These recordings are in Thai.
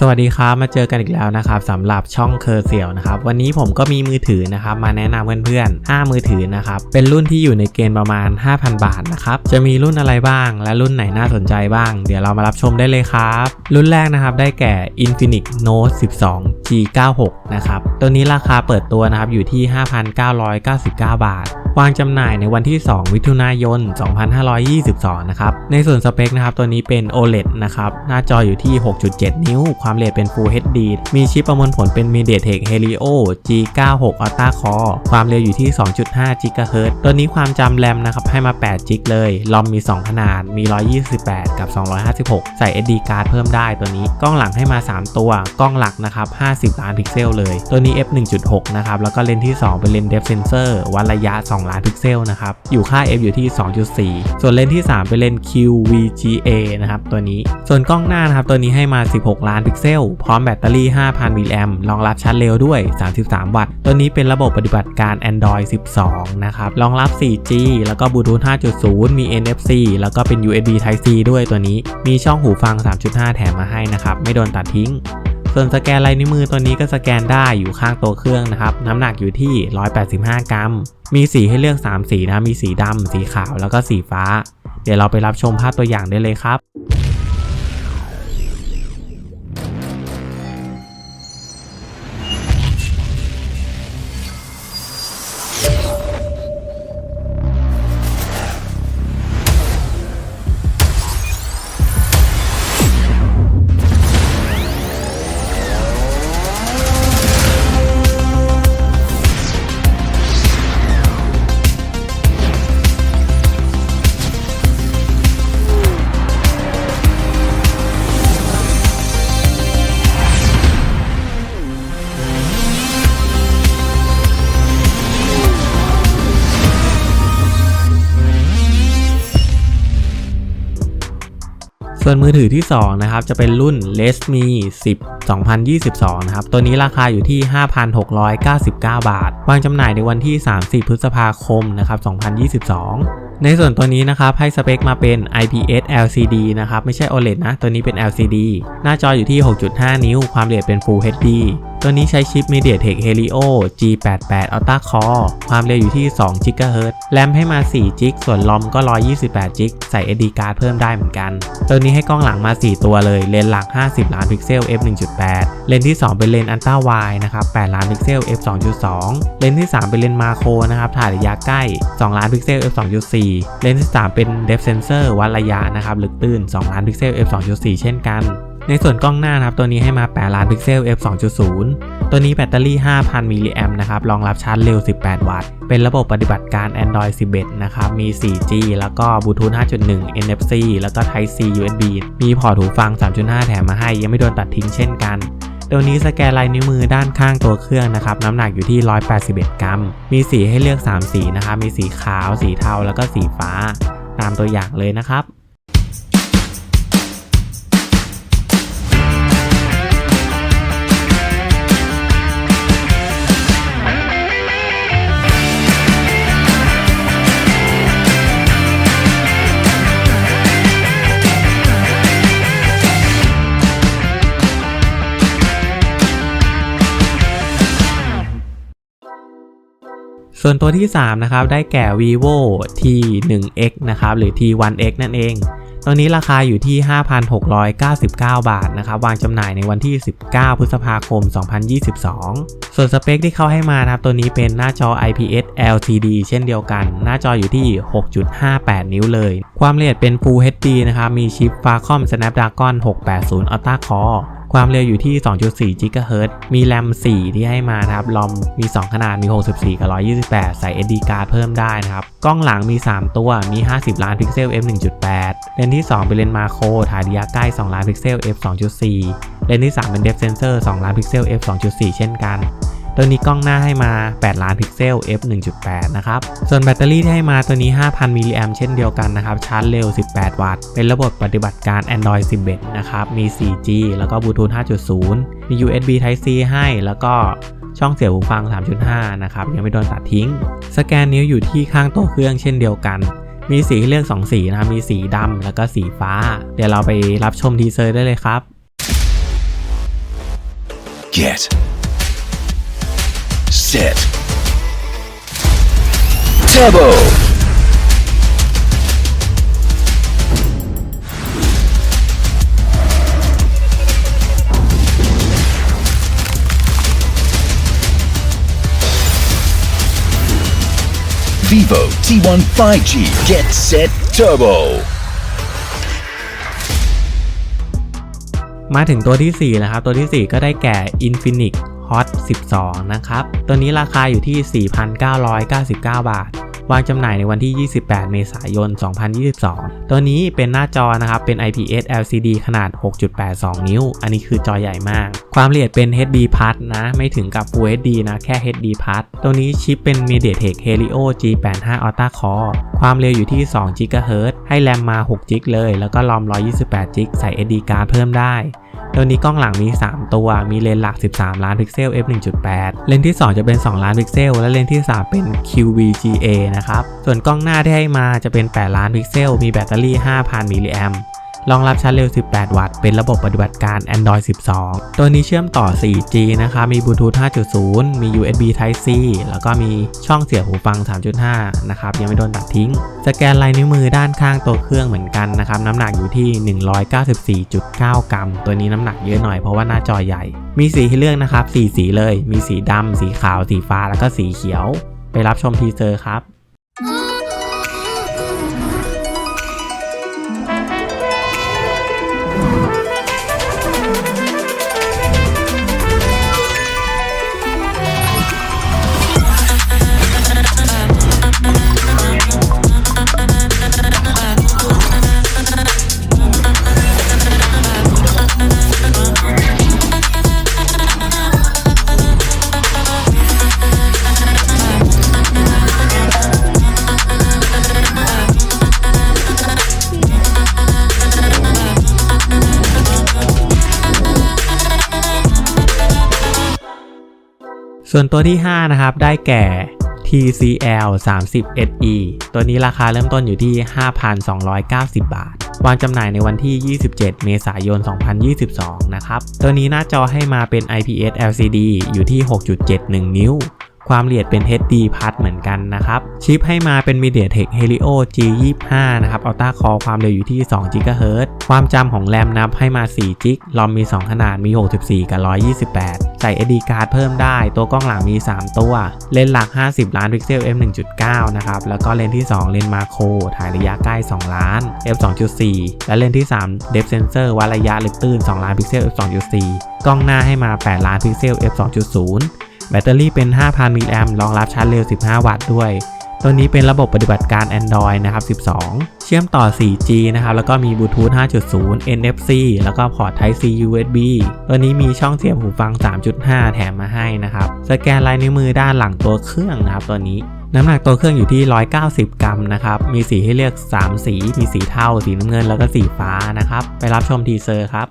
สวัสดีครับมาเจอกันอีกแล้วนะครับสำหรับช่องเคอร์เซียวนะครับวันนี้ผมก็มีมือถือนะครับมาแนะนำเพื่อนๆ5มือถือนะครับเป็นรุ่นที่อยู่ในเกณฑ์ประมาณ 5,000 บาทนะครับจะมีรุ่นอะไรบ้าง และรุ่นไหนน่าสนใจบ้าง เดี๋ยวเรามารับชมได้เลยครับ รุ่นแรกนะครับได้แก่ Infinix Note 12 G96 นะครับตัวนี้ราคาเปิดตัวนะครับอยู่ที่ 5,999 บาท วางจำหน่ายในวันที่ 2 มิถุนายน 2522 นะครับ ในส่วนสเปคนะครับ ตัวนี้เป็น OLED นะครับ หน้าจออยู่ที่ 6.7 นิ้ว ความเร็วเป็น Full HD มีชิปประมวลผลเป็น MediaTek Helio G96 Ultra Core ความเร็วอยู่ที่ 2.5 GHz ตัวนี้ความจำแรมนะครับ ให้มา 8 g b เลย ลอมมี 2 ขนาด มี 128 กับ 256 ใส่ SD card เพิ่มได้ตัวนี้ กล้องหลังให้มา 3 ตัว กล้องหลักนะครับ 50 ล้านพิกเซลเลย ตัวนี้ f 1.6 นะครับ แล้วก็เลนส์ที่ 2 เป็นเลนส์ depth sensor วัดระยะ 2ล้านพิกเซลนะครับ อยู่ค่า f อยู่ที่ 2.4 ส่วนเลนส์ที่ 3 เป็นเลนส์ QVGA นะครับตัวนี้ ส่วนกล้องหน้านะครับตัวนี้ให้มา 16 ล้านพิกเซล พร้อมแบตเตอรี่ 5,000มิลลิแอมรองรับชาร์จเร็วด้วย 33 วัตต์ ตัวนี้เป็นระบบปฏิบัติการ Android 12 นะครับ รองรับ 4G แล้วก็ Bluetooth 5.0 มี NFC แล้วก็เป็น USB Type C ด้วยตัวนี้ มีช่องหูฟัง 3.5 แถมมาให้นะครับ ไม่โดนตัดทิ้งส่วนสแกนลายนิ้วมือตัวนี้ก็สแกนได้อยู่ข้างตัวเครื่องนะครับ น้ำหนักอยู่ที่ 185 กรัม มีสีให้เลือก 3 สีนะ มีสีดำ สีขาว แล้วก็สีฟ้า เดี๋ยวเราไปรับชมภาพตัวอย่างได้เลยครับ ส่วนมือถือที่ 2 นะครับ จะเป็นรุ่น Resmi 10 2022 นะครับ ตัวนี้ราคาอยู่ที่ 5,699 บาท วางจำหน่ายในวันที่ 30 พฤษภาคม นะครับ 2022ในส่วนตัวนี้นะครับให้สเปคมาเป็น IPS LCD นะครับไม่ใช่ OLED นะ ตัวนี้เป็น LCD หน้าจออยู่ที่ 6.5 นิ้ว ความละเอียดเป็น Full HD ตัวนี้ใช้ชิป MediaTek Helio G88 Ultra Core ความเร็วอยู่ที่ 2 GHz แรมให้มา 4 g b ส่วนลอมก็ 128 g b ใส่ SD card เพิ่มได้เหมือนกัน ตัวนี้ให้กล้องหลังมา 4 ตัวเลย เลนส์หลัก 50 ล้านพิกเซล f 1.8 เลนส์ที่ 2 เป็นเลนส์อัลตร้าไวนะครับ 8 ล้านพิกเซล f 2.2 เลนส์ที่ 3 เป็นเลนส์มาโครนะครับ ถ่ายระยะใกล้ 2 ล้านพิกเซล f 2.4 เลนส์ที่ 3 เป็น depth sensor วัดระยะนะครับ ลึกตื้น 2 ล้านพิกเซล f 2.4 เช่นกัน ในส่วนกล้องหน้านะครับตัวนี้ให้มา 8 ล้านพิกเซล f 2.0 ตัวนี้แบตเตอรี่ 5,000 มิลลิแอมนะครับรองรับชาร์จเร็ว 18 วัตต์ เป็นระบบปฏิบัติการ Android 11 นะครับมี 4G แล้วก็ Bluetooth 5.1 NFC แล้วก็ Type C USB มีพอร์ตหูฟัง 3.5 แถมมาให้ ยังไม่โดนตัดทิ้งเช่นกันตัวนี้สแกนลายนิ้วมือด้านข้างตัวเครื่องนะครับน้ำหนักอยู่ที่ 181 กรัม มีสีให้เลือก 3 สีนะครับมีสีขาว สีเทาแล้วก็สีฟ้า ตามตัวอย่างเลยนะครับ ส่วนตัวที่ 3 นะครับ ได้แก่ vivo T1X นะครับ หรือ T1X นั่นเอง ตัวนี้ราคาอยู่ที่ 5,699 บาทนะครับ วางจำหน่ายในวันที่ 19 พฤษภาคม 2022 ส่วนสเปคที่เขาให้มานะครับ ตัวนี้เป็นหน้าจอ IPS LCD เช่นเดียวกัน หน้าจออยู่ที่ 6.58 นิ้วเลย ความละเอียดเป็น Full HD นะครับ มีชิป Qualcomm Snapdragon 680 Ultra Core ความเร็วอยู่ที่ 2.4 GHz มีแรม 4 ที่ให้มานะครับ ลอมมี 2 ขนาด มี 64 กับ 128 ใส่ SD card เพิ่มได้นะครับ กล้องหลังมี 3 ตัว มี 50 ล้านพิกเซล f 1.8 เลนส์ที่ 2 เป็นเลนส์มาโคร ถ่ายระยะใกล้ 2 ล้านพิกเซล f 2.4 เลนส์ที่ 3 เป็น depth sensor 2ล้านพิกเซล f 2.4 เช่นกัน ตัวนี้กล้องหน้าให้มา 8 ล้านพิกเซล f 1.8 นะครับ ส่วนแบตเตอรี่ที่ให้มาตัวนี้ 5,000 มิลลิแอมเช่นเดียวกันนะครับ ชาร์จเร็ว 18 วัตต์ เป็นระบบปฏิบัติการ Android 11 นะครับ มี 4G แล้วก็ Bluetooth 5.0 มี USB Type C ให้แล้วก็ช่องเสียบหูฟัง 3.5 นะครับ ยังไม่โดนตัดทิ้ง สแกนนิ้วอยู่ที่ข้างตัวเครื่องเช่นเดียวกัน มีสีให้เลือก 2 สีนะมีสีดำแล้วก็สีฟ้า เดี๋ยวเราไปรับชมทีเซอร์ได้เลยครับ Get. Set. Turbo. Vivo T1 5G. Get set turbo. มาถึงตัวที่ 4 แล้วครับ ตัวทีสี่4 ก็ได้แก่ Infinix Hot 12 นะครับ ตัวนี้ราคาอยู่ที่ 4,999 บาท วางจำหน่ายในวันที่ 28 เมษายน 2022 ตัวนี้เป็นหน้าจอนะครับ เป็น IPS LCD ขนาด 6.82 นิ้ว อันนี้คือจอใหญ่มาก ความละเอียดเป็น HD Plus นะ ไม่ถึงกับ Full HD นะ แค่ HD Plus ตัวนี้ชิปเป็น MediaTek Helio G85 Ultra Core ความเร็วอยู่ที่ 2 GHz ให้แรมมา 6 g b เลย แล้วก็รอม 128 g b ใส่ SD card เพิ่มได้ ตัวนี้กล้องหลังมี 3 ตัว มีเลนส์หลัก 13 ล้านพิกเซล f 1.8 เลนส์ที่ 2 จะเป็น 2 ล้านพิกเซล และเลนส์ที่ 3 เป็น QVGA นะครับ ส่วนกล้องหน้าที่ให้มาจะเป็น 8 ล้านพิกเซล มีแบตเตอรี่ 5,000 มิลลิแอมป์ รองรับชาร์จเร็ว 18 วัตต์ เป็นระบบปฏิบัติการ Android 12 ตัวนี้เชื่อมต่อ 4G นะครับมีบลูทูธ 5.0 มี USB Type C แล้วก็มีช่องเสียบหูฟัง 3.5 นะครับ ยังไม่โดนตัดทิ้ง สแกนลายนิ้วมือด้านข้างตัวเครื่องเหมือนกันนะครับ น้ำหนักอยู่ที่ 194.9 กรัม ตัวนี้น้ำหนักเยอะหน่อยเพราะว่าหน้าจอใหญ่ มีสีให้เลือกนะครับ 4 สีเลย มีสีดำ สีขาว สีฟ้า แล้วก็สีเขียว ไปรับชมทีเซอร์ครับ ส่วนตัวที่ 5 นะครับ ได้แก่ TCL 30 SE ตัวนี้ราคาเริ่มต้นอยู่ที่ 5,290 บาท วางจำหน่ายในวันที่ 27 เมษายน 2022 นะครับ ตัวนี้หน้าจอให้มาเป็น IPS LCD อยู่ที่ 6.71 นิ้ว ความละเอียดเป็น HD Plus เหมือนกันนะครับชิปให้มาเป็น MediaTek Helio G25 นะครับ Ultra Core ความเร็วอยู่ที่ 2 GHz ความจำของแรมนับให้มา4 g b รอมมี 2 ขนาดมี 64 กับ 128 ใส่ SD card เพิ่มได้ ตัวกล้องหลังมี 3 ตัว เลนส์หลัก 50 ล้านพิกเซล f 1.9 นะครับ แล้วก็เลนส์ที่ 2 เลนส์มาโคร ถ่ายระยะใกล้ 2 ล้าน f 2.4 และเลนส์ที่ 3 depth sensor วัดระยะลึกตื้น 2 ล้านพิกเซล f 2.4 กล้องหน้าให้มา 8 ล้านพิกเซล f 2.0 แบตเตอรี่เป็น 5,000 มิลลิแอมรองรับชาร์จเร็ว 15 วัตต์ด้วย ตัวนี้เป็นระบบปฏิบัติการ Android นะครับ 12 เชื่อมต่อ 4G นะครับ แล้วก็มีบลูทูธ5.0 NFC แล้วก็พอร์ต Type C USB ตัวนี้มีช่องเสียบหูฟัง 3.5 แถมมาให้นะครับ สแกนลายนิ้วมือด้านหลังตัวเครื่องนะครับตัวนี้น้ำหนักตัวเครื่องอยู่ที่ 190 กรัมนะครับ มีสีให้เลือก 3 สี มีสีเทา สีน้ำเงิน แล้วก็สีฟ้านะครับ ไปรับชมทีเซอร์ครับ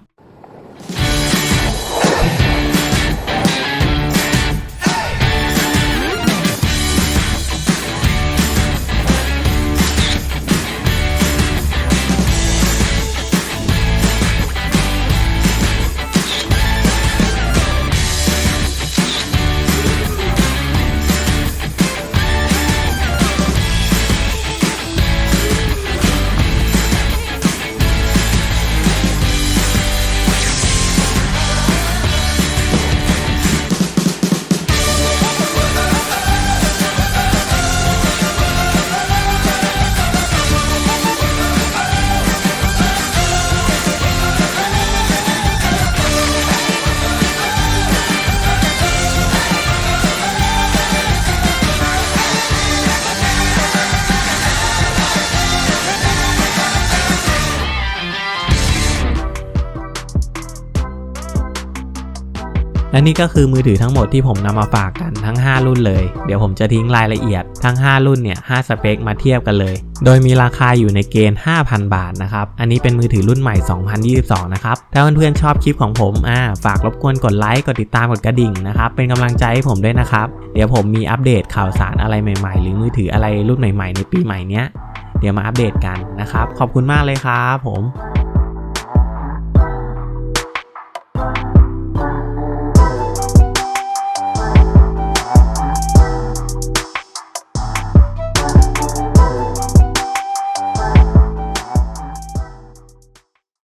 และนี่ก็คือมือถือทั้งหมดที่ผมนำมาฝากกันทั้ง 5 รุ่นเลย เดี๋ยวผมจะทิ้งรายละเอียดทั้ง 5 รุ่นเนี่ย5สเปคมาเทียบกันเลย โดยมีราคาอยู่ในเกณฑ์ 5,000 บาทนะครับ อันนี้เป็นมือถือรุ่นใหม่ 2022 นะครับ ถ้าเพื่อนๆชอบคลิปของผมอ่าฝากรบกวนกดไลค์ กดติดตาม กดกระดิ่งนะครับ เป็นกำลังใจให้ผมด้วยนะครับ เดี๋ยวผมมีอัปเดตข่าวสารอะไรใหม่ๆ หรือมือถืออะไรรุ่นใหม่ๆ ในปีใหม่เนี้ย เดี๋ยวมาอัปเดตกันนะครับ ขอบคุณมากเลยครับผม